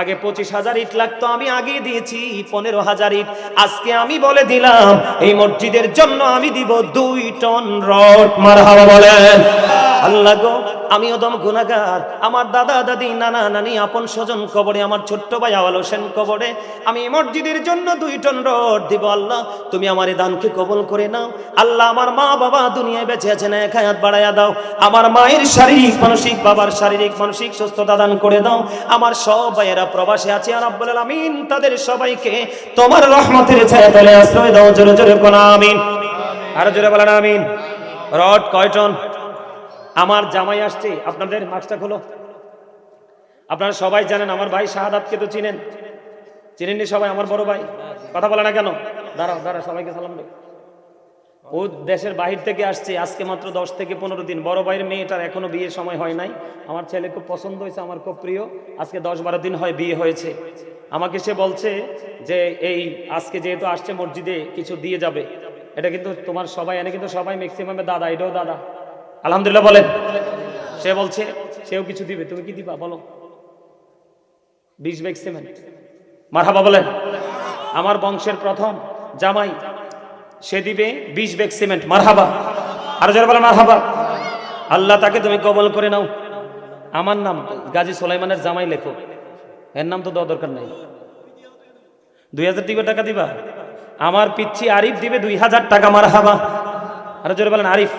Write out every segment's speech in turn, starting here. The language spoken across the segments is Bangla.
আগে পঁচিশ হাজার ইট লাগতো, আমি আগে দিয়েছি পনেরো হাজার ইট। আজকে আমি বলে দিলাম, এই মসজিদের জন্য আমি দিব দুই টন রড। মার বলে বলেন। আল্লাহ গো আমি ওদম গুনাগার আমার দাদা, দাদি, নানা, নানি, আপন স্বজন কবরে, আমার ছোট্ট ভাই আওয়াল হোসেন কবরে। আমি মসজিদের জন্য দুই টন রড দিব, আল্লাহ, তুমি আমার এই দানকে কবল করে নাও। আল্লাহ, আমার মা বাবা দুনিয়ায় বেঁচে আছেন, এক হায়াত বাড়াইয়া দাও। আমার মায়ের শারীরিক, মানসিক, বাবার শারীরিক, মানসিক সুস্থতা দান করে দাও। আমার সব ভাইয়েরা প্রবাসে আছে আর আব্বুল আমিন তাদের সবাইকে তোমার রহমতের ছায়া তলে আশ্রয় দাও, জোরে জোরে কোন আমিন। আরও জোরে বলেন, আমিন। রড কয় টন? আমার জামাই আসছে, আপনাদের মাস্কটা খোলো। আপনারা সবাই জানেন, আমার ভাই শাহাদাতকে তো চিনেন। চিনেননি সবাই, আমার বড় ভাই? কথা বলে না কেন? দাঁড়াও দাঁড়া সবাইকে সালাম দেয় ও দেশের বাহির থেকে আসছে, আজকে মাত্র দশ থেকে পনেরো দিন। বড় ভাইয়ের মেয়েটার এখনও বিয়ের সময় হয় নাই। আমার ছেলে খুব পছন্দ হয়েছে, আমার খুব প্রিয়। আজকে দশ বারো দিন হয় বিয়ে হয়েছে। আমাকে সে বলছে যে, এই, আজকে যেহেতু আসছে মসজিদে, কিছু দিয়ে যাবে। এটা কিন্তু তোমার সবাই, এনে কিন্তু সবাই ম্যাক্সিমামে দাদা, এটাও দাদা। আলহামদুলিল্লাহ বলেন। সে বলছে, সেও কিছু দিবে। তুমি কি দিবা বলো? বিশ ব্যাগ সিমেন্ট। মারহাবা বলেন। আমার বংশের প্রথম জামাই, সে দিবে বিশ ব্যাগ সিমেন্ট। মারহাবা। আর যারা বলে মারহাবা। আল্লাহ তাকে তুমি কবল করে নাও। আমার নাম গাজী সোলাইমানের জামাই লেখো। এর নাম তো দেওয়া দরকার নাই। দুই হাজার দিবে টাকা দিবা? আমার পিচ্ছি আরিফ দিবে দুই হাজার টাকা, মারহাবা। আর জোরে বলেন, আরিফ।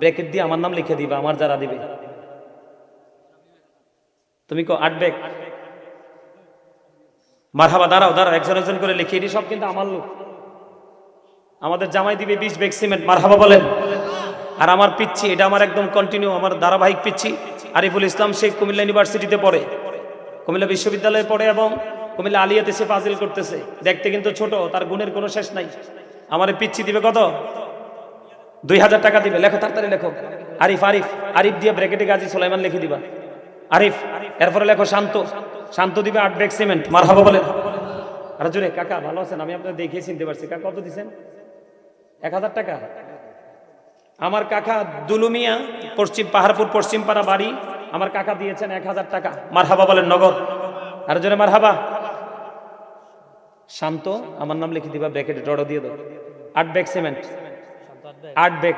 ব্রেকেট দিয়ে আমার নাম লিখে দিবা, আমার যারা দিবে। তুমি কো, আট ব্যাগ। মারহাবা, দাঁড়াও দাঁড়াও, একজন একজন করে লিখিয়ে দিই, সব কিন্তু আমার লোক। আমাদের জামাই দিবে বিশ ব্যাগ সিমেন্ট, মারহাবা বলেন। আর আমার পিচ্ছি, এটা আমার একদম কন্টিনিউ আমার ধারাবাহিক পিচ্ছি। আরিফুল ইসলাম শেখ কুমিল্লা ইউনিভার্সিটিতে পড়ে। কুমিল্লা বিশ্ববিদ্যালয়ে পড়ে এবং কুমিল্লা আলিয়াতে সে ফাজিল করতেছে। দেখতে কিন্তু ছোট, তার গুণের কোনো শেষ নাই। আমার পিচ্ছি দিবে কত? দুই হাজার টাকা দিবে। লেখো, তাড়াতাড়ি লেখো। আরিফ আরিফ আরিফ দিয়ে ব্র্যাকেটে গাজী সোলাইমান লিখে দিবা। আরিফ, এরপরে লেখো শান্ত। শান্ত দিবে আট ব্যাগ সিমেন্ট মার হাবা বলেন। আর জোরে, কাকা ভালো আছেন? আমি আপনার দেখে চিনতে পারছি। কাকা, কত দিচ্ছেন এক হাজার টাকা। আমার কাকা দুলুমিয়া, পশ্চিম পাহাড়পুর, পশ্চিম পাড়া বাড়ি, আমার কাকা দিয়েছেন এক হাজার টাকা। মার হাবা বলেন, নগদ। আর জোরে মার হাবা শান্ত, আমার নাম লিখে দিবা ব্র্যাকেটে ডড়ো দিয়ে দাও। আট ব্যাগ সিমেন্ট আট ব্যাগ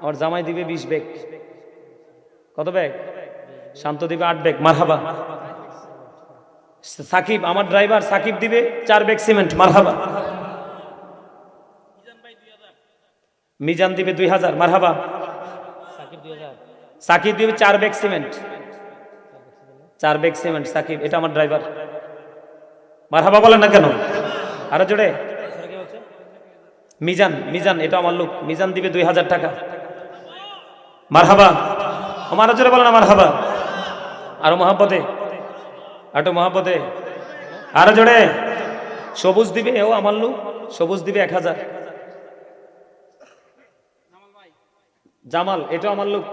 আমার জামাই দিবে বিশ ব্যাগ কত ব্যাগ শান্ত দিবে আট ব্যাগ মারহাবা। সাকিব, আমার ড্রাইভার সাকিব দিবে চার ব্যাগ সিমেন্ট মারহাবা। মিজান দিবে দুই হাজার। মারহাবা। সাকিব দিবে চার ব্যাগ সিমেন্ট চার ব্যাগ সিমেন্ট সাকিব। এটা আমার ড্রাইভার মারহাবা বলেন না কেন? আরও জোরে। মিজান মিজান, এটা আমার লোক। মিজান দিবে দুই হাজার টাকা। মারহাবা। আমার জোরে বলেন আমার হাবা আরও মহাপদে আটো মহাপদে আরও জোরে। সবুজ দিবে, ও আমার লোক। সবুজ দিবে এক হাজার। জামাল এটা আমার লোক।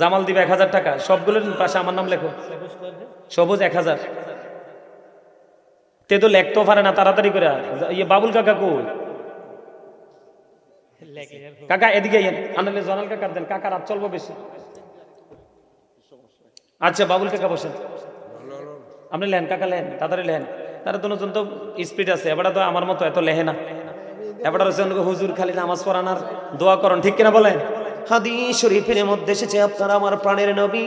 জামাল দিবে এক হাজার টাকা। সবগুলোর পাশে আমার নাম লেখো। সবুজ এক হাজার। তে তো লেখতেও পারে না, তাড়াতাড়ি করে ইয়ে বাবুল কাকা কই? কাকা এদিকে আনলে জনাল কাকা দেন। কাকা রাত চলবো বেশি। আচ্ছা বাবুল কাকা বসেন। আপনি লেন কাকা লেন তাড়াতাড়ি লেন তারা দুজন তো স্পিড আছে। এবারে তো আমার মতো এত লেহে না। এবারে হচ্ছে অনেকে হুজুর খালি নামাজ পড়ানোর দোয়া করন। ঠিক কিনা বলেন? হাদিস শরীফের মধ্যে এসেছে আপনারা আমার প্রাণের নবী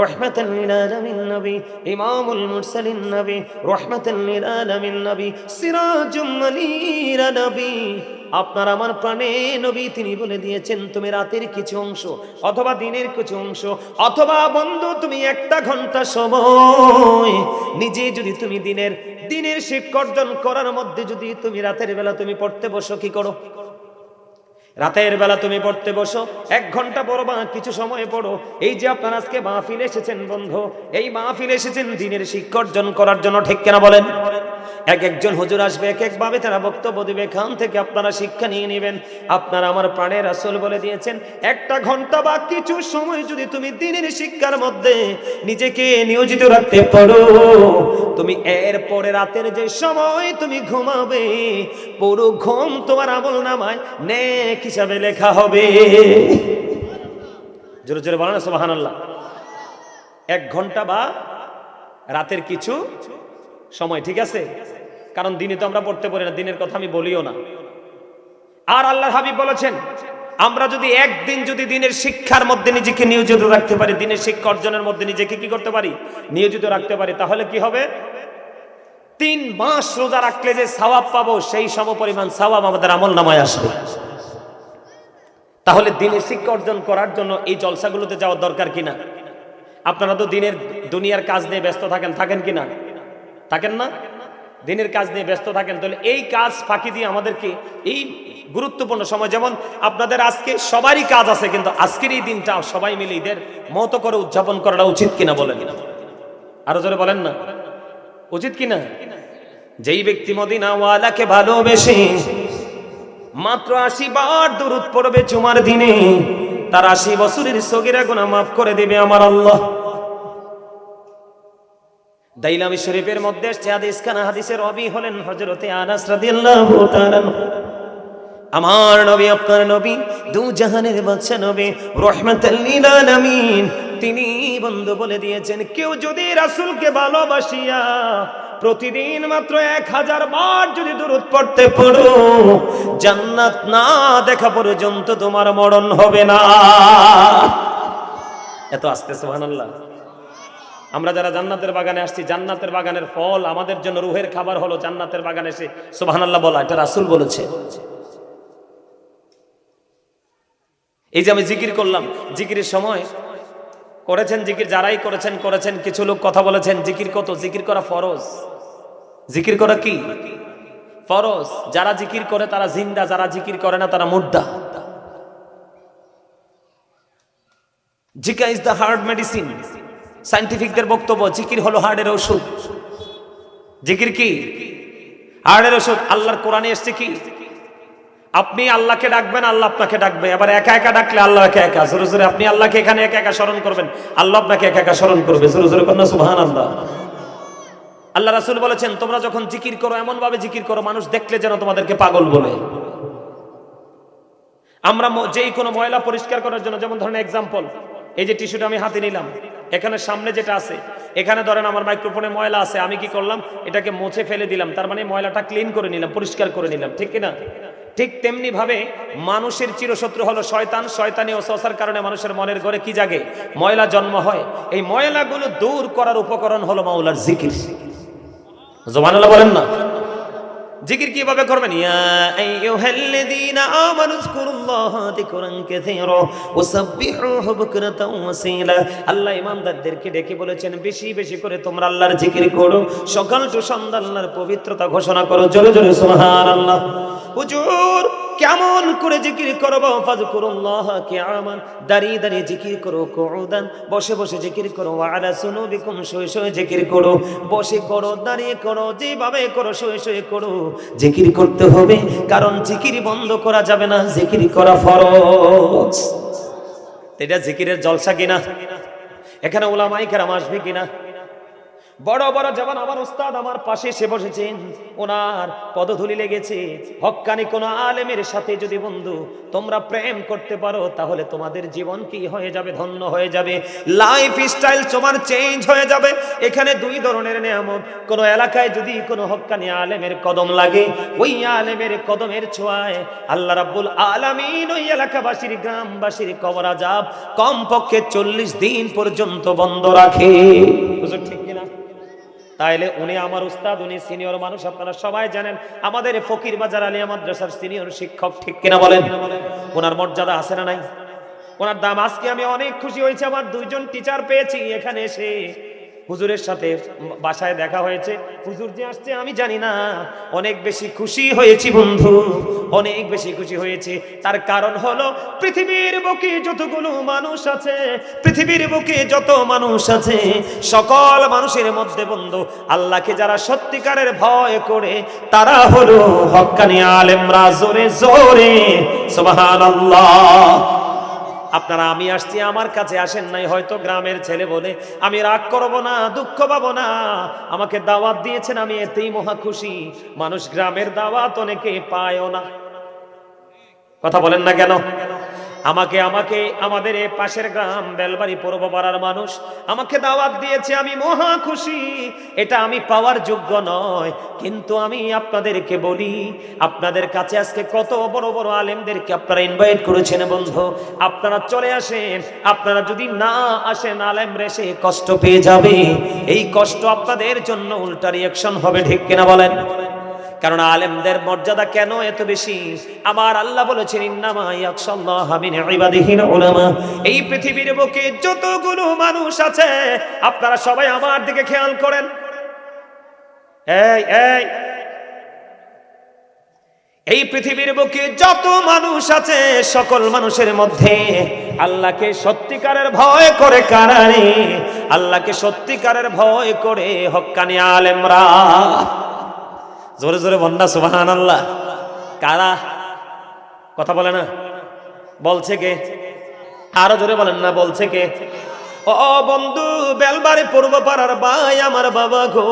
রহমাতান লিল আলামিন নবী ইমামুল মুরসালিন নবী রহমাতান লিল আলামিন নবী সিরাজুম মুনীরা নবী। আপনার আমার প্রাণে নবী তিনি বলে দিয়েছেন, তুমি রাতের কিছু অংশ অথবা দিনের কিছু অংশ অথবা বন্ধু, তুমি একটা ঘণ্টা সময় নিজে যদি তুমি দিনের দিনের শিক্ষা অর্জন করার মধ্যে যদি তুমি রাতের বেলা তুমি পড়তে বসো, কি করো? রাতের বেলা তুমি পড়তে বসো, এক ঘণ্টা পড়ো বা কিছু সময় পড়ো। এই যে আপনার আজকে মাহফিল এসেছেন বন্ধু, এই মাহফিল এসেছেন দিনের শিক্ষা অর্জন করার জন্য, ঠিক কেনা বলেন? এক একজন হুজুর আসবে, এক একভাবে তারা বক্তব্য দিবে। খান থেকে আপনারা শিক্ষা নিয়ে নেবেন। আপনারা আমার প্রাণের আসল বলে দিয়েছেন, একটা ঘণ্টা বা কিছু সময় যদি তুমি দিনের শিক্ষার মধ্যে নিজেকে নিয়োজিত রাখতে পারো, তুমি এর পরে রাতের যে সময় তুমি ঘুমাবে, পুরো ঘুম তোমার আমল নামায় নেক হিসাবে লেখা হবে। জোরে জোরে বলো না, সুবহানাল্লাহ। এক ঘণ্টা বা রাতের কিছু সময়, ঠিক আছে? কারণ দিনে তো আমরা পড়তে পারি না, দিনের কথা আমি বলিও না। আর আল্লাহ হাবিব বলেছেন, আমরা যদি একদিন যদি দিনের শিক্ষার মধ্যে নিজেকে নিয়োজিত রাখতে পারি, দিনের শিক্ষা অর্জনের মধ্যে নিজেকে কি করতে পারি? নিয়োজিত রাখতে পারি। তাহলে কি হবে? তিন মাস রোজা রাখলে যে সওয়াব পাবো, সেই সম পরিমাণ সওয়াব আমাদের আমল নামায় আসবে। তাহলে দিনের শিক্ষা অর্জন করার জন্য এই জলসাগুলোতে যাওয়ার দরকার কিনা? আপনারা তো দিনের দুনিয়ার কাজ নিয়ে ব্যস্ত থাকেন থাকেন কিনা? থাকেন না? দিনের কাজ নিয়ে ব্যস্ত থাকেন। তাহলে এই কাজ ফাঁকি দিয়ে আমাদেরকে এই গুরুত্বপূর্ণ সময়, যেমন আপনাদের আজকে সবারই কাজ আছে, কিন্তু আজকের এই দিনটা সবাই মিলে ঈদের মতো করে উদযাপন করাটা উচিত কিনা বলেন? আরও জোরে বলেন না। উচিত কিনা? যেই ব্যক্তি মদিনাওয়ালাকে ভালোবেসে মাত্র আশি বার দূরত পড়বে চুমার দিনে, তার আশি বছরের সগিরা গুণা মাফ করে দেবে আমার আল্লাহ। দাইলামি শরীফের মধ্যে হাদিস খানা হাদিসের রবি হলেন হজরতে আনাস রাদিয়াল্লাহু তাআলা আমার নবী, আপনার নবী, দু জাহানের বাদশা নবী, রহমাতাল লিল আলামিন তিনি বন্ধু বলে দিয়েছেন, কেউ যদি রাসূলকে ভালোবাসিয়া প্রতিদিন মাত্র এক হাজার বার যদি দূরত পড়তে পড়ো, জান্নাত না দেখা পর্যন্ত তোমার মরণ হবে না। এত আস্তে, সুবহানাল্লাহ। আমরা যারা জান্নাতের বাগানে আসছি, জান্নাতের বাগানের ফল আমাদের জন্য রুহের খাবার হলো জান্নাতের বাগানে এসে। সুবহানাল্লাহ বলা, এটা রাসূল বলেছে। এই যে আমি জিকির করলাম, জিকিরের সময় করেছেন জিকির, যারাই করেছেন করেছেন, কিছু লোক কথা বলেছেন, জিকির কত? জিকির করা ফরজ। জিকির করা কি? ফরজ। যারা জিকির করে তারা জিন্দা, যারা জিকির করে না তারা মুর্দা জিকা ইজ দ্য হার্ড মেডিসিন। সাইন্টিফিকদের বক্তব্য, জিকির হলো হার্টের ওষুধ। জিকির কি? হার্টের ওষুধ, আল্লাহর কোরআনে এসছে কি? আপনি আল্লাহকে ডাকবেন, আল্লাহ আপনাকে ডাকবে। এবার একা একা ডাকলে আল্লাহ একা একা। জোরে জোরে আপনি আল্লাহকে এখানে একা একা স্মরণ করবেন। আল্লাহ আপনাকে একা একা স্মরণ করবে। জোরে জোরে কন্যা সুবহান আল্লাহ আল্লাহ রাসূল বলেছেন, তোমরা যখন জিকির করো এমন ভাবে জিকির করো, মানুষ দেখলে যেন তোমাদেরকে পাগল বলে। আমরা যেই কোনো ময়লা পরিষ্কার করার জন্য, যেমন ধরেন এক্সাম্পল এই যে টিস্যুটা আমি হাতে নিলাম। এখানে সামনে যেটা আছে, এখানে ধরেন আমার মাইক্রোফোনে ময়লা আছে, আমি কি করলাম? এটাকে মুছে ফেলে দিলাম, তার মানে ময়লাটা ক্লিন করে নিলাম, পরিষ্কার করে নিলাম, ঠিক কিনা? ঠিক তেমনি ভাবে মানুষের চিরশত্রু হলো শয়তান, শয়তানি ও সসার কারণে মানুষের মনের ঘরে কি জাগে? ময়লা জন্ম হয়। এই ময়লাগুলো দূর করার উপকরণ হলো মাওলার জিকির। জোবানুল্লাহ বলেন না? জিকির কীভাবে করবেন? আল্লাহ ইমানদারদেরকে ডেকে বলেছেন, বেশি বেশি করে তোমরা আল্লাহর জিকির করো। সকাল টু সন্ধ্যা আল্লাহর পবিত্রতা ঘোষণা করো। জোরে জোরে সুবহানাল্লাহ। হুজুর, কেমন করে জিকির করব? ফাজকুরুল্লাহ, কিয়ামান। দাঁড়িয়ে দাঁড়িয়ে জিকির করো, কুউদান। বসে বসে জিকির করো আলা সুনুবিকুম, শুয়ে শুয়ে জিকির করো। বসে করো, দাঁড়িয়ে করো, যেভাবে করো, শুয়ে শুয়ে করো। জিকির করতে হবে, কারণ জিকির বন্ধ করা যাবে না, জিকির করা ফরজ। এটা জিকিরের জলসা কিনা? এখানে ওলামাই কেরাম আসবে কিনা? বড় বড় যেমন আমার উস্তাদ আমার পাশে এসে বসেছেন। ওনার পদধূলি লেগেছে। হক্কানি কোন আলেমের সাথে যদি বন্ধু তোমরা প্রেম করতে পারো, তাহলে তোমাদের জীবন কি হয়ে যাবে? ধন্য হয়ে যাবে। লাইফ স্টাইল তোমার চেঞ্জ হয়ে যাবে। এখানে দুই ধরনের নিয়ামত। কোন এলাকায় যদি কোনো হক্কানি আলেমের কদম লাগে, ওই আলেমের কদমের ছোঁয়ায় আল্লাহ রাব্বুল আলামিন ওই এলাকাবাসীর, গ্রামবাসীর কবর আজাব কমপক্ষে চল্লিশ দিন পর্যন্ত বন্ধ রাখে। ঠিক কিনা? তাইলে উনি আমার উস্তাদ, উনি সিনিয়র মানুষ, আপনারা সবাই জানেন, আমাদের ফকির বাজার আলিয়া মাদ্রাসার সিনিয়র শিক্ষক ঠিক কিনা বলেন? ওনার মর্যাদা আছে না নাই? ওনার দাম আজকে আমি অনেক খুশি হয়েছি, আমার দুইজন টিচার পেয়েছি, এখানে এসে হুজুরের সাথে বাসায় দেখা হয়েছে। হুজুর যে আসছে, আমি জানি না। অনেক বেশি খুশি হয়েছি বন্ধু। অনেক বেশি খুশি হয়েছে। তার কারণ হলো, পৃথিবীর বুকে যতগুলো মানুষ আছে, পৃথিবীর বুকে যত মানুষ আছে, সকল মানুষের মধ্যে বন্ধু, আল্লাহকে যারা সত্যিকারের ভয় করে, তারা হলো হক্কানি আলেমরা জোরে জোরে। সুবহানাল্লাহ। আপনারা, আমি আসছি, আমার কাছে আসেন নাই, হয়তো গ্রামের ছেলে বলে, আমি রাগ করব না, দুঃখ পাবো না। আমাকে দাওয়াত দিয়েছেন, আমি এতেই মহা খুশি। মানুষ গ্রামের দাওয়াত অনেকে পায়ও না। কথা বলেন না কেন? আমাকে আমাকে, আমাদের এ পাশের গ্রাম বেলবাড়ি পূর্ব পাড়ার মানুষ আমাকে দাওয়াত দিয়েছে, আমি মহা খুশি। এটা আমি পাওয়ার যোগ্য নয়, কিন্তু আমি আপনাদেরকে বলি, আপনাদের কাছে আজকে কত বড় বড় আলেমদেরকে আপনারা ইনভাইট করেছেন বন্ধু। আপনারা চলে আসেন, আপনারা যদি না আসেন আলেম রেসে কষ্ট পেয়ে যাবে। এই কষ্ট আপনাদের জন্য উল্টা রিয়াকশন হবে, ঠিক কিনা বলেন? কারণ আলেমদের মর্যাদা কেন এত বেশি? আমার আল্লাহ বলেছেন এই পৃথিবীর বুকে যতগুলো মানুষ আছে, আপনারা সবাই আমার দিকে খেয়াল করেন। এই এই। পৃথিবীর বুকে যত মানুষ আছে, সকল মানুষের মধ্যে আল্লাহকে সত্যিকারের ভয় করে কারারে আল্লাহকে সত্যিকারের ভয় করে হক্কানি আলেমরা। জোরে জোরে বন্যা সুবাহান আল্লাহ কারা? কথা বলে না? বলছে কে? আরও জোরে বলেন না, বলছে কে? ও বন্ধু বেলবারে পূর্ব পাড়ার ভাই আমার বাবা গো।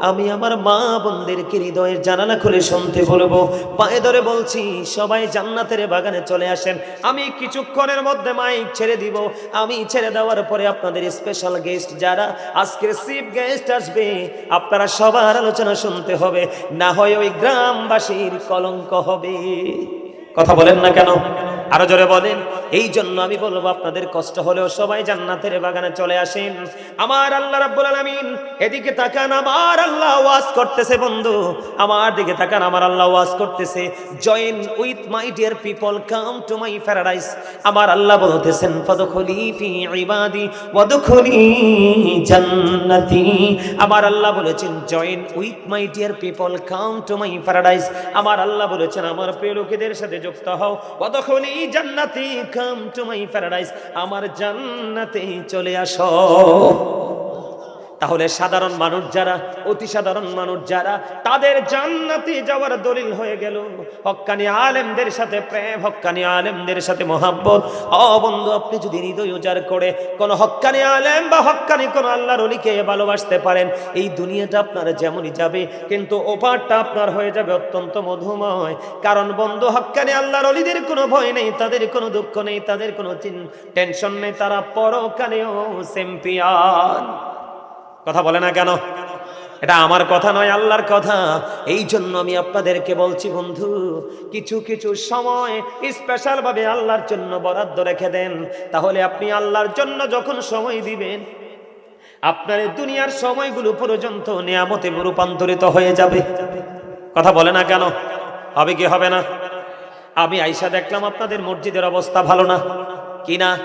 আমি আমার মা বোনদেরকে হৃদয়ের জানালা খুলে শুনতে বলব। পায়ে ধরে বলছি, সবাই জান্নাতের বাগানে চলে আসেন। আমি কিছুক্ষণের মধ্যে মাইক ছেড়ে দিব। আমি ছেড়ে দেওয়ার পরে আপনাদের স্পেশাল গেস্ট যারা আজকের চিফ গেস্ট আসবে, আপনারা সবার আলোচনা শুনতে হবে। না হয় ওই গ্রামবাসীর কলঙ্ক হবে। কথা বলেন না কেন? আরও জোরে বলেন এই জন্য আমি বলব আপনাদের কষ্ট হলেও সবাই জান্নাতের বাগানে চলে আসেন। আমার আল্লাহ রাব্বুল আলামিন এদিকে তাকান, আমার আল্লাহ ওয়াজ করতেছে বন্ধু। আমার দিকে তাকান, আমার আল্লাহ ওয়াজ করতেছে। Join with my dear people come to my paradise আমার আল্লাহ বলতেছেন, ফদখুলি ফি ইবাদি, ওয়াদখুলি জান্নাতি। আমার আল্লাহ বলেছেন join with my dear people come to my paradise আমার আল্লাহ বলেছেন, আমার প্রিয় লোকেদের সাথে যুক্ত হও। ওয়াদখুলি জান্নাতি কাম টু মাই প্যারাডাইস আমার জান্নাতে চলে আসো। তাহলে সাধারণ মানুষ যারা, অতি সাধারণ মানুষ যারা, তাদের জান্নাতে যাওয়ার দলিল হয়ে গেল। হক্কানি আলেমদের সাথে প্রেম, হক্কানি আলেমদের সাথে মোহাব্বত। ও বন্ধু, আপনি যদি হৃদয় উজাড় করে কোন হক্কানি আলেম বা হক্কানি কোন আল্লাহর অলিকে ভালোবাসতে পারেন, এই দুনিয়াটা আপনার যেমনই যাবে, কিন্তু ওপারটা আপনার হয়ে যাবে অত্যন্ত মধুময়। কারণ বন্ধু, হক্কানি আল্লাহর অলিদের কোনো ভয় নেই, তাদের কোনো দুঃখ নেই, তাদের কোনো টেনশন নেই, তারা পরকালেও চ্যাম্পিয়ন কথা বলে না কেন? এটা আমার কথা নয়, আল্লাহর কথা। এই জন্য আমি আপনাদেরকে বলছি, বন্ধু, কিছু কিছু সময় স্পেশাল ভাবে আল্লাহর জন্য বরাদ্দ রেখে দেন। তাহলে আপনি আল্লাহর জন্য যখন সময় দিবেন, আপনার দুনিয়ার সময়গুলো পর্যন্ত নিয়ামতে রূপান্তরিত হয়ে যাবে। কথা বলে না কেন? হবে কি, হবে না? আমি আইসা দেখলাম আপনাদের মসজিদের অবস্থা ভালো না। কি না?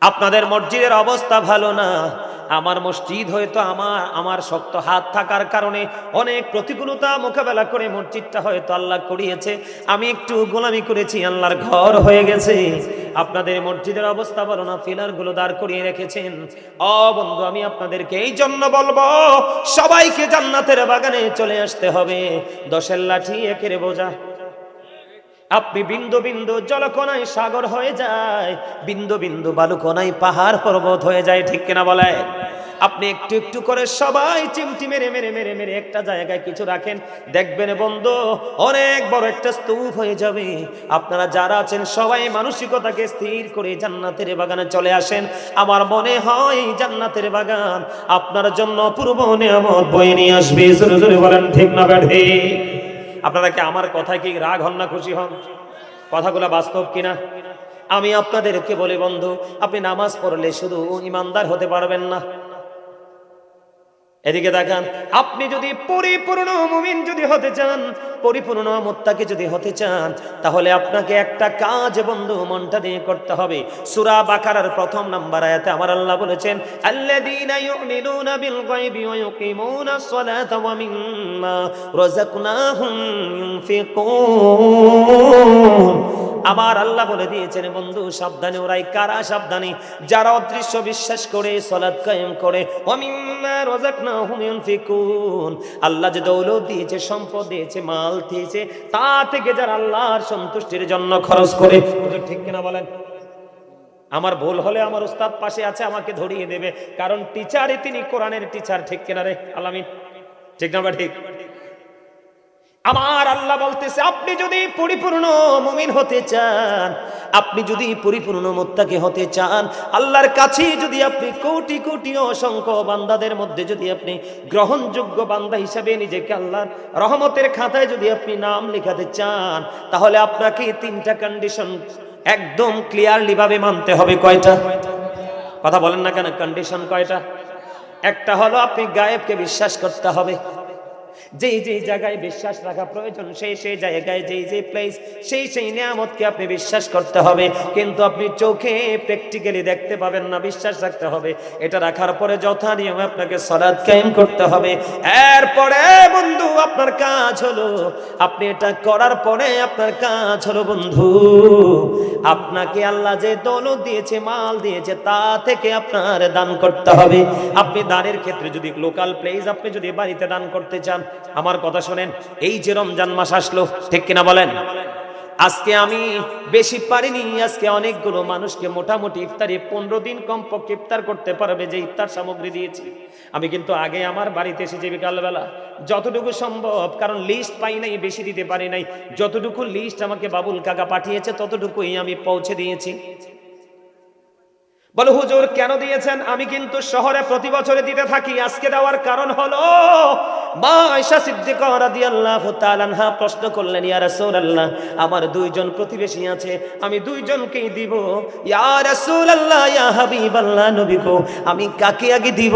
আপনাদের মসজিদের অবস্থা ভালো না। আমার মসজিদ হয়তো আমার আমার শক্ত হাত থাকার কারণে অনেক প্রতিকূলতা মোকাবেলা করে মসজিদটা হয়তো আল্লাহ করিয়েছে। আমি একটু গোলামি করেছি, আল্লাহর ঘর হয়ে গেছে। আপনাদের মসজিদের অবস্থা বলো না ফিলারগুলো দাঁড় করিয়ে রেখেছেন। অ বন্ধু, আমি আপনাদেরকে এই জন্য বলব, সবাইকে জান্নাতের বাগানে চলে আসতে হবে। দশের লাঠি একের বোঝা। আপনি বিন্দু বিন্দু জলকোনায় সাগর হয়ে যায়, বিন্দু বিন্দু বালুকোনায় পাহাড় পর্বত হয়ে যায়, ঠিক কিনা বলে? আপনি একটু একটু করে সবাই চিমটি মেরে মেরে মেরে মেরে একটা জায়গায় কিছু রাখেন। দেখবেন বন্ধু, অনেক বড় একটা স্তূপ হয়ে যাবে। আপনারা যারা আছেন, সবাই মানসিকতাকে স্থির করে জান্নাতের বাগানে চলে আসেন। আমার মনে হয় জান্নাতের বাগান আপনার জন্য পূর্ব নিয়ামত বয়ে নিয়ে আসবে। জোরে জোরে বলেন, ঠিক না ব্যাঠে আপনারা কি আমার কথায় কি রাগ হন না খুশি হন? কথাগুলো বাস্তব কিনা? আমি আপনাদেরকে বলি বন্ধু, আপনি নামাজ পড়লে শুধু ইমানদার হতে পারবেন না। এদিকে দেখান আপনি যদি পরিপূর্ণ মুমিন যদি হতে চান, পরিপূর্ণ মোত্তাকে যদি হতে চান, তাহলে আপনাকে একটা কাজ বন্ধু মনটা দিয়ে করতে হবে। সূরা বাকারার প্রথম নাম্বার আয়াতে আমার আল্লাহ বলেছেন, আল্লাযীনা ইউমিনুনা বিল গায়বি ওয়া ইউকিমুনাস সালাতা ওয়া মিম্মা রাযাকনাহুম ইউনফিকুন আমার আল্লাহ বলে দিয়েছেন, বন্ধু, সাবধানে ওরাই কারা সাবধানী? যারা অদৃশ্য বিশ্বাস করে, সলাৎ কায়েম করে আল্লাহ যে দৌলত দিয়েছে, সম্পদ দিয়েছে, মাল দিয়েছে, তা থেকে যারা আল্লাহর সন্তুষ্টির জন্য খরচ করে ঠিক কিনা বলেন? আমার ভুল হলে আমার উস্তাদ পাশে আছে, আমাকে ধরিয়ে দেবে। কারণ টিচারই তিনি, কোরআনের টিচার, ঠিক কিনা রে? আলামিন ঠিক না বা ঠিক? আমার আল্লাহ বলতেছে, আপনি যদি পরিপূর্ণ মুমিন হতে চান, আপনি যদি পরিপূর্ণ মোত্তাকে হতে চান, আল্লাহর কাছে যদি আপনি কোটি কোটি অসংখ্য বান্দাদের মধ্যে যদি আপনি গ্রহণযোগ্য বান্দা হিসাবে নিজেকে আল্লাহর রহমতের খাতায় যদি আপনি নাম লেখাতে চান, তাহলে আপনাকে তিনটা কন্ডিশন একদম ক্লিয়ারলি ভাবে মানতে হবে। কয়টা? কথা বলেন না কেন? কন্ডিশন কয়টা? একটা হলো আপনি গায়েবকে বিশ্বাস করতে হবে। যেই যেই জায়গায় বিশ্বাস রাখা প্রয়োজন, সেই সেই জায়গায়, যেই যেই প্লেস সেই সেই নিয়ামতকে আপনি বিশ্বাস করতে হবে। কিন্তু আপনি চোখে প্র্যাকটিক্যালি দেখতে পাবেন না, বিশ্বাস রাখতে হবে। এটা রাখার পরে যথা নিয়মে আপনাকে সলাদ কায়েম করতে হবে। এরপরে বন্ধু, আপনার কাজ হলো, আপনি এটা করার পরে আপনার কাজ হলো, বন্ধু, আপনাকে আল্লাহ যে দৌলত দিয়েছে, মাল দিয়েছে, তা থেকে আপনার দান করতে হবে। আপনি দানের ক্ষেত্রে যদি লোকাল প্লেস আপনি যদি বাড়িতে দান করতে চান আমার কথা শোনেন, এই যে রমজান মাস আসলো, ঠিক কিনা বলেন? আজকে আমি বেশি পারিনি, আজকে অনেকগুলো মানুষকে মোটামুটি ইফতারি, পনেরো দিন কমপক্ষে ইফতার করতে পারবে যে ইফতার সামগ্রী দিয়েছি। আমি কিন্তু আগে আমার বাড়িতে এসেছি বিকালবেলা। যতটুকু সম্ভব, কারণ লিস্ট পাই নাই, বেশি দিতে পারি নাই। যতটুকু লিস্ট আমাকে বাবুল কাকা পাঠিয়েছে, ততটুকুই আমি পৌঁছে দিয়েছি। বলো, হুজুর, কেন দিয়েছেন? আমি কিন্তু শহরে প্রতি বছরে দিতে থাকি। আজকে দেওয়ার কারণ হলো মা তাআলা প্রশ্ন করলেন, ইয়া রাসূলুল্লাহ, আমার দুইজন প্রতিবেশী আছে, আমি দুইজনকেই দিব। ইয়া রাসূলুল্লাহ, ইয়া হাবিবাল্লাহ নবী গো আমি কাকে আগে দিব?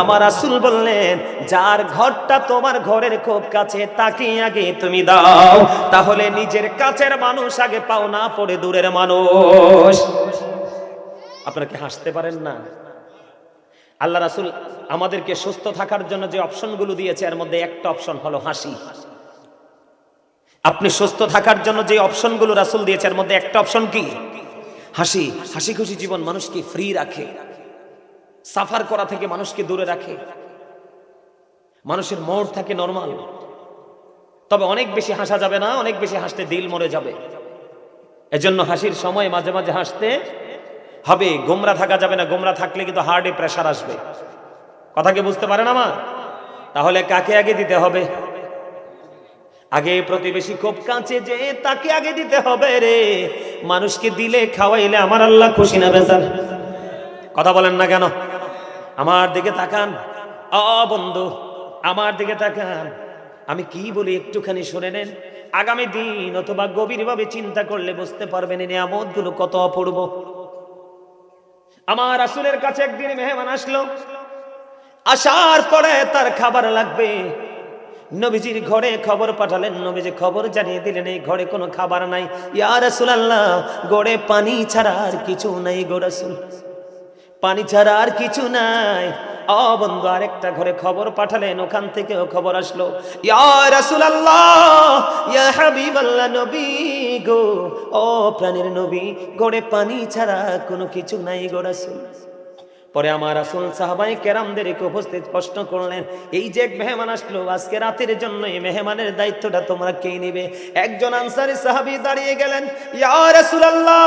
আমার রাসূল বললেন, যার ঘরটা তোমার ঘরের খুব কাছে, তাকে আগে তুমি দাও। তাহলে নিজের কাছের মানুষ আগে পাও না পড়ে দূরের মানুষ। আপনারা কি হাসতে পারেন না? আল্লাহ রাসুল আমাদেরকে সুস্থ থাকার জন্য যে অপশনগুলো দিয়েছে, এর মধ্যে একটা অপশন হলো হাসি। আপনি সুস্থ থাকার জন্য যে অপশনগুলো রাসুল দিয়েছে, এর মধ্যে একটা অপশন কি? হাসি। হাসি খুশি জীবন মানুষকে ফ্রি রাখে। সাফার করা থেকে মানুষকে দূরে রাখে। মানুষের মোড় থাকে নর্মাল তবে অনেক বেশি হাসা যাবে না, অনেক বেশি হাসতে দিল মরে যাবে। এজন্য হাসির সময় মাঝে মাঝে হাসতে হবে, গোমরা থাকা যাবে না, গোমরা থাকলে কিন্তু হার্টে প্রেশার আসবে। কথা কি বুঝতে পারেন আমার? তাহলে কাকে আগে দিতে হবে? আগে প্রতিবেশী খুব কাছে যে তাকে আগে দিতে হবে রে। মানুষকে দিলে খাওয়াইলে আমার আল্লাহ খুশি না বেজার কথা বলেন না কেন? আমার দিকে তাকান। অ, বন্ধু, আমার দিকে তাকান। আমি কি বলি একটুখানি শুনে নেন। আগামী দিন অথবা গভীরভাবে চিন্তা করলে বুঝতে পারবেন এই নিয়ামতগুলো কত অপূর্ব। আমার আসুলের কাছে একদিন মেহমান আসলো। আসার পরে তার খাবার লাগবে। নবীজির ঘরে খবর পাঠালেন, নবীজি খবর জানিয়ে দিলেন, এই ঘরে কোনো খাবার নাই। ইয়া রাসূলুল্লাহ, গড়ে পানি ছাড়া আর কিছু নাই গো রাসূল। পানি ছাড়া আর কিছু নাই। ও বন্ধু, আরেকটা ঘরে খবর পাঠালেন, ওখান থেকেও খবর আসলো। ইয়া ইয়া গো, ও প্রাণীর নবী, গড়ে পানি ছাড়া কোনো কিছু নাই গো পরে আমার আসল সাহাবাই কেরামদেরকে উপস্থিত প্রশ্ন করলেন, এই যে এক মেহমান আসলো, আজকে রাতের জন্য এই মেহমানের দায়িত্বটা তোমরা কে নিবে? একজন আনসারি সাহাবি দাঁড়িয়ে গেলেন, ইয়া রাসূলুল্লাহ,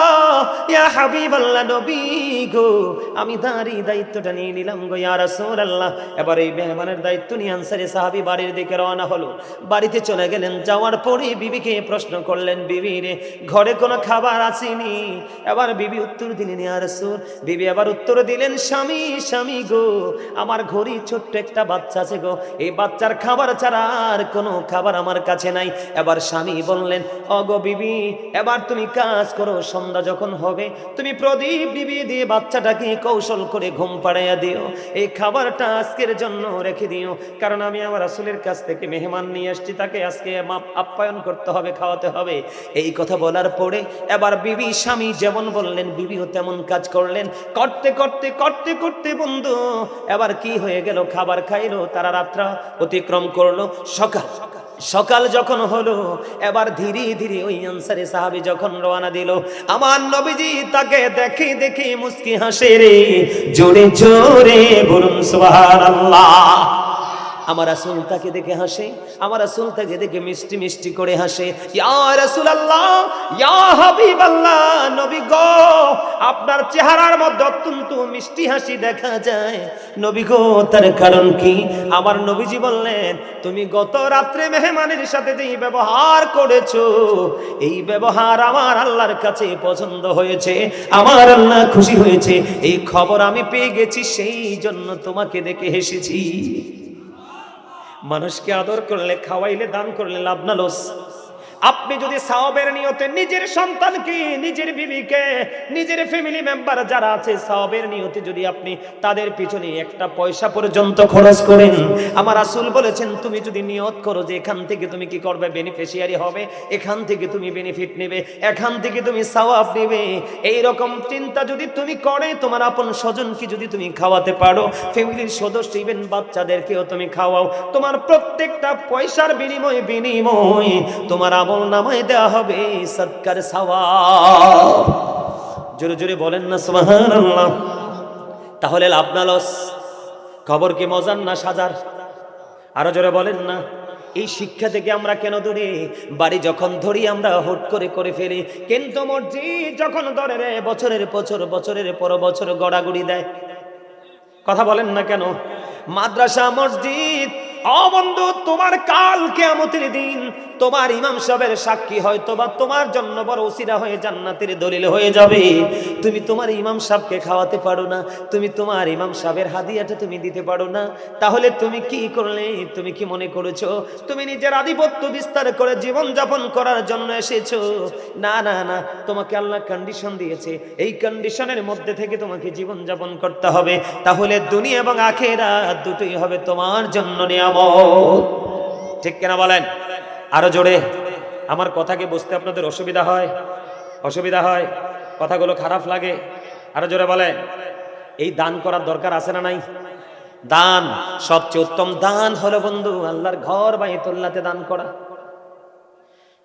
ইয়া হাবিবাল্লাহ নবী গো, আমি দাঁড়িয়ে দায়িত্বটা নিয়ে নিলাম গো, ইয়া রাসূলুল্লাহ। এবার এই মেহমানের দায়িত্ব নিয়ে আনসারি সাহাবি বাড়ির দিকে রওনা হলো। বাড়িতে চলে গেলেন, যাওয়ার পরে বিবিকে প্রশ্ন করলেন, বিবি রে, ঘরে কোনো খাবার আসেনি? এবার বিবি উত্তর দিলেন, ইয়া রাসূল। বিবি আবার উত্তর দিলেন স্বামী স্বামী গো, আমার ঘড়ি ছোট্ট একটা বাচ্চা আছে গো। এই বাচ্চার খাবার ছাড়া আর কোনো খাবার আমার কাছে নাই। এবার স্বামী বললেন, অগো বিবি, এবার তুমি কাজ করো, সন্ধ্যা যখন হবে, তুমি প্রদীপ বিবি দিয়ে বাচ্চাটাকে কৌশল করে ঘুম পাড়াইয়া দিও। এই খাবারটা আজকের জন্য রেখে দিও, কারণ আমি আমার আসলের কাছ থেকে মেহমান নিয়ে আসছি, তাকে আজকে আপ্যায়ন করতে হবে, খাওয়াতে হবে। এই কথা বলার পরে এবার বিবি, স্বামী যেমন বললেন, বিবিও তেমন কাজ করলেন। করতে করতে করতে করতে করতে বন্ধু। এবার কি হয়ে গেল? খাবার খাইলো, তারা রাত্রা অতিক্রম করল। সকাল সকাল যখন হলো, এবার ধীরে ধীরে ওই আনসারে সাহাবি যখন রওনা দিল, আমার নবীজি তাকে দেখে দেখে মুস্কি হাসে রে। জোরে জোরে বলুন, সুবহানাল্লাহ। আমার রাসূল তাকে দেখে হাসে, আমার রাসূল তাকে দেখে মিষ্টি মিষ্টি করে হাসে। আপনার চেহারার মধ্যে অত্যন্ত মিষ্টি হাসি দেখা যায়। নবী গো, তার কারণ কি? আমার নবীজি বললেন, তুমি গত রাত্রে মেহমানের সাথে যেই ব্যবহার করেছ, এই ব্যবহার আমার আল্লাহর কাছে পছন্দ হয়েছে, আমার আল্লাহ খুশি হয়েছে। এই খবর আমি পেয়ে গেছি, সেই জন্য তোমাকে দেখে হেসেছি। মানুষকে আদর করলে খাওয়াইলে দান করলে লাভ না লস। আপনি যদি সাওয়াবের নিয়তে নিজের সন্তানকে, নিজের বিবিকে, নিজের ফ্যামিলি মেম্বার যারা আছে, সাওয়াবের নিয়তে যদি আপনি তাদের পিছনে একটা পয়সা পর্যন্ত খরচ করেন, আমার আসল বলেছেন, তুমি যদি নিয়ত করো যে এখান থেকে তুমি কি করবে? বেনিফিশিয়ারি হবে, এখান থেকে তুমি বেনিফিট নেবে, এখান থেকে তুমি সাওয়াব নেবে। এই রকম চিন্তা যদি তুমি করে, তোমার আপন স্বজনকে যদি তুমি খাওয়াতে পারো ফ্যামিলির সদস্য ইভেন বাচ্চাদেরকেও তুমি খাওয়াও, তোমার প্রত্যেকটা পয়সার বিনিময়ে, বিনিময় তোমার আমল নামায় দেওয়া হবে, সৎকার সওয়াব। জোরে জোরে বলেন না, সুবহানাল্লাহ। তাহলে লাভ না লস। খবর কি মজার না সাজার? আরও জোরে বলেন না। এই শিক্ষা থেকে আমরা কেন ধরি বাড়ি যখন ধরি, আমরা হুট করে করে ফেলি। কিন্তু মসজিদ যখন ধরে রে, বছরের বছর বছরের পর বছর গড়াগড়ি দেয়। কথা বলেন না কেন? মাদ্রাসা, মসজিদ অবন্ধু তোমার কাল কেয়ামতের দিন তোমার ইমাম সাহেবের সাক্ষী হয়তো বা তোমার জন্য বড় ওসিরা হয়ে জান্নাতের দলিল হয়ে যাবে। তুমি তোমার ইমাম সাহেবকে খাওয়াতে পারো না, তুমি তোমার ইমাম সাহেবের হাদিয়াটা তুমি দিতে পারো না। তাহলে তুমি কি করলে? তুমি কি মনে করেছ? তুমি নিজের আধিপত্য বিস্তার করে জীবন যাপন করার জন্য এসেছ? না না না, তোমাকে আল্লাহ কন্ডিশন দিয়েছে। এই কন্ডিশনের মধ্যে থেকে তোমাকে জীবন যাপন করতে হবে। তাহলে দুনিয়া এবং আখেরা দুটোই হবে তোমার জন্য নিয়ামত ঠিক কেনা বলেন? আরও জোরে। আমার কথাকে বুঝতে আপনাদের অসুবিধা হয়? অসুবিধা হয়? কথাগুলো খারাপ লাগে? আরও জোরে বলেন। এই দান করার দরকার আছে না নাই? দান, সবচেয়ে উত্তম দান হলো বন্ধু আল্লাহর ঘর বাইতুল্লাহতে দান করা।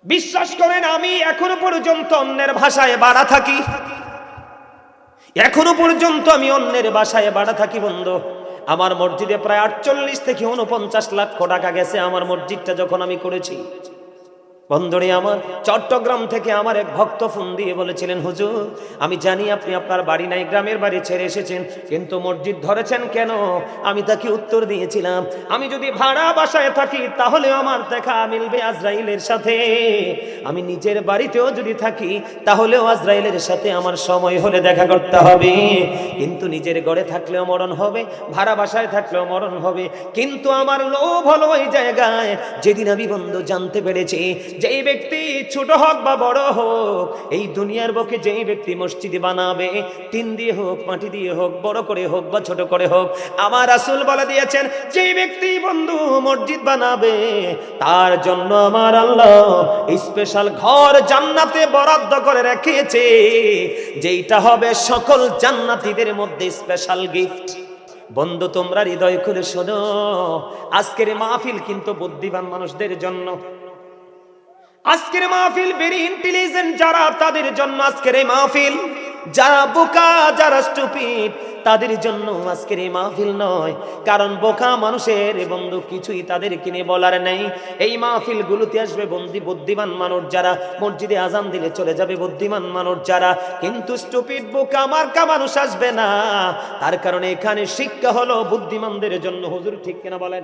বিশ্বাস করেন, আমি এখনও পর্যন্ত অন্যের ভাষায় বাড়া থাকি। এখনও পর্যন্ত আমি অন্যের বাসায় বাড়া থাকি বন্ধু। আমার মসজিদে প্রায় আটচল্লিশ থেকে উনপঞ্চাশ লক্ষ টাকা গেছে। আমার মসজিদটা যখন আমি করেছি বন্ধুরে আমার, চট্টগ্রাম থেকে আমার এক ভক্ত ফোন দিয়ে বলেছিলেন, হুজুর, আমি জানি আপনি আপনার বাড়ি নাই, গ্রামের বাড়ি ছেড়ে এসেছেন, কিন্তু মসজিদ ধরেছেন কেন? আমি তাকে উত্তর দিয়েছিলাম, আমি যদি ভাড়া বাসায় থাকি, তাহলে আমার দেখা মিলবে আজরাইলের সাথে। আমি নিজের বাড়িতেও যদি থাকি, তাহলেও আজরাইলের সাথে আমার সময় হলে দেখা করতে হবে। কিন্তু নিজের গড়ে থাকলেও মরণ হবে, ভাড়া বাসায় থাকলেও মরণ হবে, কিন্তু আমার লোভ হলো ওই জায়গায়, যেদিন আমি বন্ধু জানতে পেরেছি যেই ব্যক্তি ছোট হোক বা বড় হোক, এই দুনিয়ার বুকে যেই ব্যক্তি মসজিদ বানাবে টিন দিয়ে হোক, মাটি দিয়ে হোক, বড় করে হোক বা ছোট করে হোক, আমার আসুল বলে দিয়েছেন, যেই ব্যক্তি বন্ধু মসজিদ বানাবে, তার জন্য আমার আল্লাহ স্পেশাল ঘর জান্নাতে বরাদ্দ করে রেখেছে, যেইটা হবে সকল জান্নাতীদের মধ্যে স্পেশাল গিফট বন্ধু, তোমরা হৃদয় খুলে শোনো, আজকের মাহফিল কিন্তু বুদ্ধিমান মানুষদের জন্য। আজকের মাহফিল ভেরি ইন্টেলিজেন্ট যারা, তাদের জন্য আজকের এই মাহফিল। যারা বোকা, যারা স্টুপিড তাদের জন্য আজকের এই মাহফিল নয়। কারণ বোকা মানুষের বন্ধু কিছুই তাদের কিনে বলার নেই। এই মাহফিল গুলোতে আসবে বন্দি, বুদ্ধিমান মানুষ যারা, মসজিদে আজান দিলে চলে যাবে বুদ্ধিমান মানুষ যারা। কিন্তু স্টুপিড বোকা, মার্কা মানুষ আসবে না। তার কারণে এখানে শিক্ষা হলো বুদ্ধিমানদের জন্য। হুজুর ঠিক কিনা বলেন?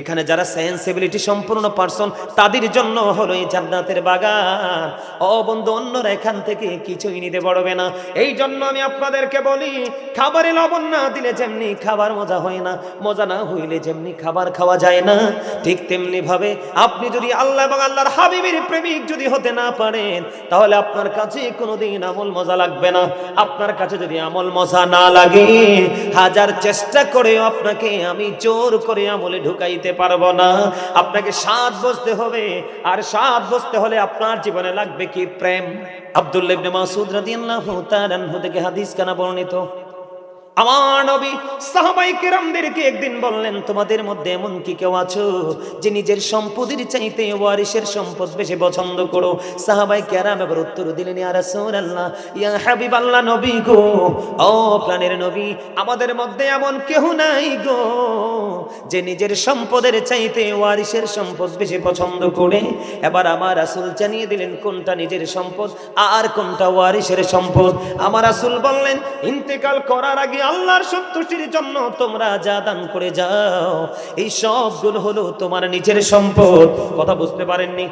এখানে যারা সেন্সিবিলিটি সম্পূর্ণ পার্সন তাদের জন্য হলো এই জান্নাতের বাগান। ও বন্ধু, অন্যরা এখান থেকে কিছুই নিতে পারবে না। এই জন্য আমি আপনাদেরকে বলি, খাবারে লবণ না দিলে যেমনি খাবার মজা হয় না, মজা না হইলে যেমনি খাবার খাওয়া যায় না। ঠিক তেমনি ভাবে আপনি যদি আল্লাহ এবং আল্লাহর হাবিবের প্রেমিক যদি হতে না পারেন, তাহলে আপনার কাছে কোনোদিন আমল মজা লাগবে না। আপনার কাছে যদি আমল মজা না লাগে, হাজার চেষ্টা করে আপনাকে আমি জোর করে আমলে ঢুকাইতে পারব না। আপনাকে সাত বসতে হবে, আর সাত বসতে হলে আপনার জীবনে লাগবে কি প্রেম? আব্দুল্লাহ মাসুদ রাদিয়াল্লাহু তাআলা থেকে হাদিস কানা বর্ণিত। একদিন বললেন, তোমাদের মধ্যে এমন কি কেউ আছো যে নিজের সম্পদের চাইতে ওয়ারিসের সম্পদ বেশি পছন্দ করো? সাহাবাই কেরাম এবার উত্তর দিলেন নবী গো, ও প্রাণের নবী, আমাদের মধ্যে এমন কেউ নাই গো যে নিজের সম্পদের চাইতে ওয়ারিসের সম্পদ বেশি পছন্দ করে? এবার আমার রাসূল জানিয়ে দিলেন, কোনটা নিজের সম্পদ আর কোনটা ওয়ারিসের সম্পদ? আমার রাসূল বললেন, ইন্তেকাল করার আগে আল্লাহর সন্তুষ্টির জন্য তোমরা যা দান করে যাও, এই সবগুলো হলো তোমার নিজের সম্পদ। কথা বুঝতে পারেননি?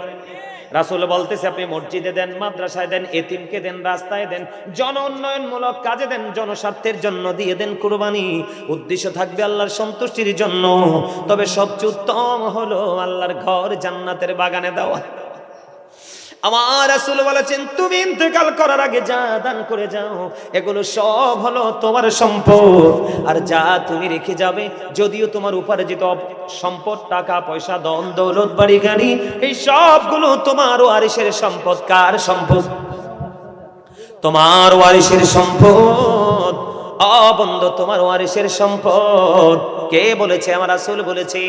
রাসুল বলতেছে, আপনি মসজিদে দেন, মাদ্রাসায় দেন, এতিমকে দেন, রাস্তায় দেন, জন উন্নয়নমূলক কাজে দেন, জনস্বার্থের জন্য দিয়ে দেন কুরবানি। উদ্দেশ্য থাকবে আল্লাহর সন্তুষ্টির জন্য। তবে সবচেয়ে উত্তম হলো আল্লাহর ঘর জান্নাতের বাগানে দেওয়া। আমার রাসূল বলেছেন, তুমি ইন্তেকাল করার আগে যা দান করে যাও, এগুলো সব হলো তোমার সম্পদ। আর যা তুমি রেখে যাবে, যদিও তোমার উপার্জিত সম্পদ, টাকা, পয়সা দন দৌলত, বাড়ি, গাড়ি, এই সবগুলো তোমার ওয়ারিসের সম্পদ। কার সম্পদ? তোমার ওয়ারিসের সম্পদ। অবন্ধ তোমার ওয়ারিসের সম্পদ। কে বলেছে? আমার আসল বলেছে,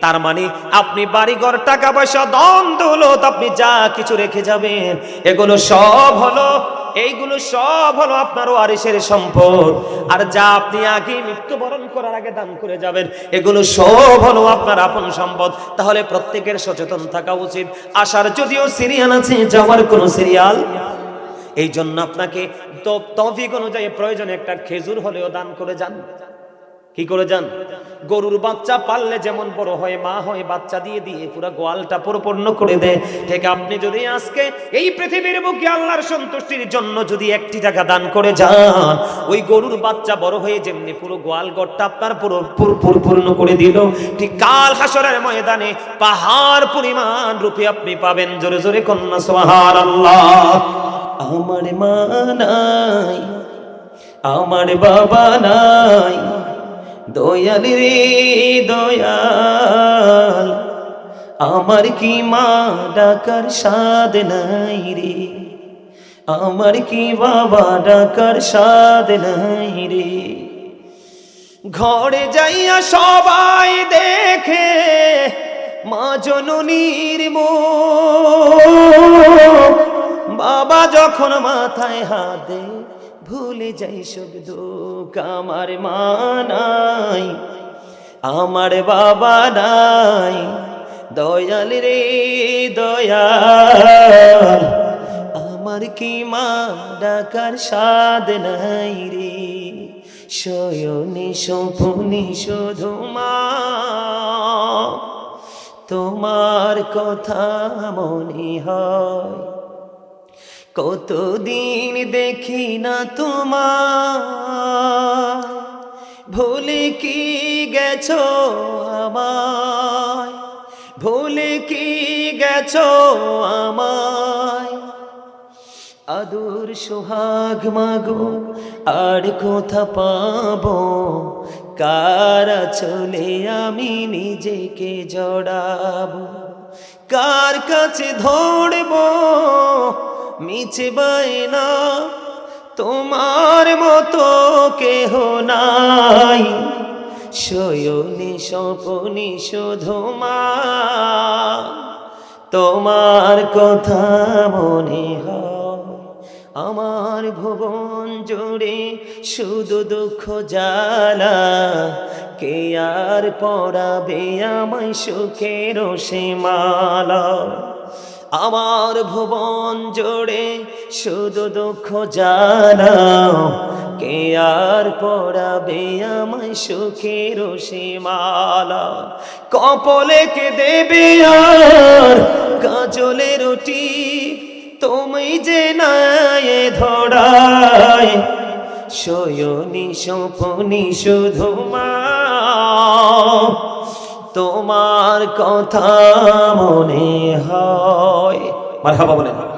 তার মানে আপনি বাড়িঘর টাকা পয়সা দন দৌলত, আপনি যা কিছু রেখে যাবেন, এগুলো সব হলো, এইগুলো সব হলো আপনার ওয়ারিসের সম্পদ। আর যা আপনি আগে মৃত্যুবরণ করার আগে দান করে যাবেন, এগুলো সব হলো আপনার আপন সম্পদ। তাহলে প্রত্যেকের সচেতন থাকা উচিত। আসার যদিও সিরিয়াল আছে, যাওয়ার কোনো সিরিয়াল এই জন্য আপনাকে তফিক অনুযায়ী প্রয়োজনে একটা খেজুর হলেও দান করে যান। কি করে যান? গরুর বাচ্চা পাললে যেমন বড় হয়, মা হয়, বাচ্চা দিয়ে দিয়ে পুরো গোয়ালটা পরিপূর্ণ করে দেয়। ঠিক আপনি যদি আজকে এই পৃথিবীর বুকে আল্লাহর সন্তুষ্টির জন্য যদি একটি টাকা দান করে যান, ওই গরুর বাচ্চা বড় হয়ে যেমনি পুরো গোয়াল গড়টা আপনার পুরো পরিপূর্ণ করে দিল, ঠিক কাল হাসরের ময়দানে পাহাড় পরিমাণ রূপে আপনি পাবেন। জোরে জোরে কন্যা সোহার আল্লাহ আমার মা নাই, আমার বাবা নাই। দয়াল রে দয়াল, আমার কি মা ডাকার স্বাদ নাই রে? আমার কি বাবা ডাকার স্বাদ নাই রে? ঘরে যাইয়া সবাই দেখে মা জননীর মুখ। বাবা যখন মাথায় হাত ভুলে যাই সব দুঃখ আমার মা নাই, আমার বাবা নাই। দয়াল রে, দয়াল, আমার কি মা ডাকার স্বাদ নাই রে? শয়নে সপনে শুধু মা, তোমার কথা মনে হয়। কতদিন দেখি না তোমার ভুলে কি গেছো আমায়? ভুলে কি গেছো আমায়? আদর সোহাগ মাগো, আর কোথা পাবো? কার চলে আমি নিজেকে জড়াবো? কার কাছে ধরবো? মিছে না তোমার মতো কেহ নাই। শয়নে স্বপনে শুধু মা, তোমার কথা মনে হয়। আমার ভুবন জুড়ে শুধু দুঃখ জ্বালা, কে আর পড়াবে আমায় সুখের সীমালা আমার ভুবন জোড়ে শুধু দুঃখ জানা কে আর পড়াবে আমায় সুখের সীমালা? কপলে কে দেবে আর কাজলে রুটি? তুমি যে নাই ধরায় শয়নি সপনি শুধু মা। তোমার কথা মনে হয়। মার হাবা বলেন।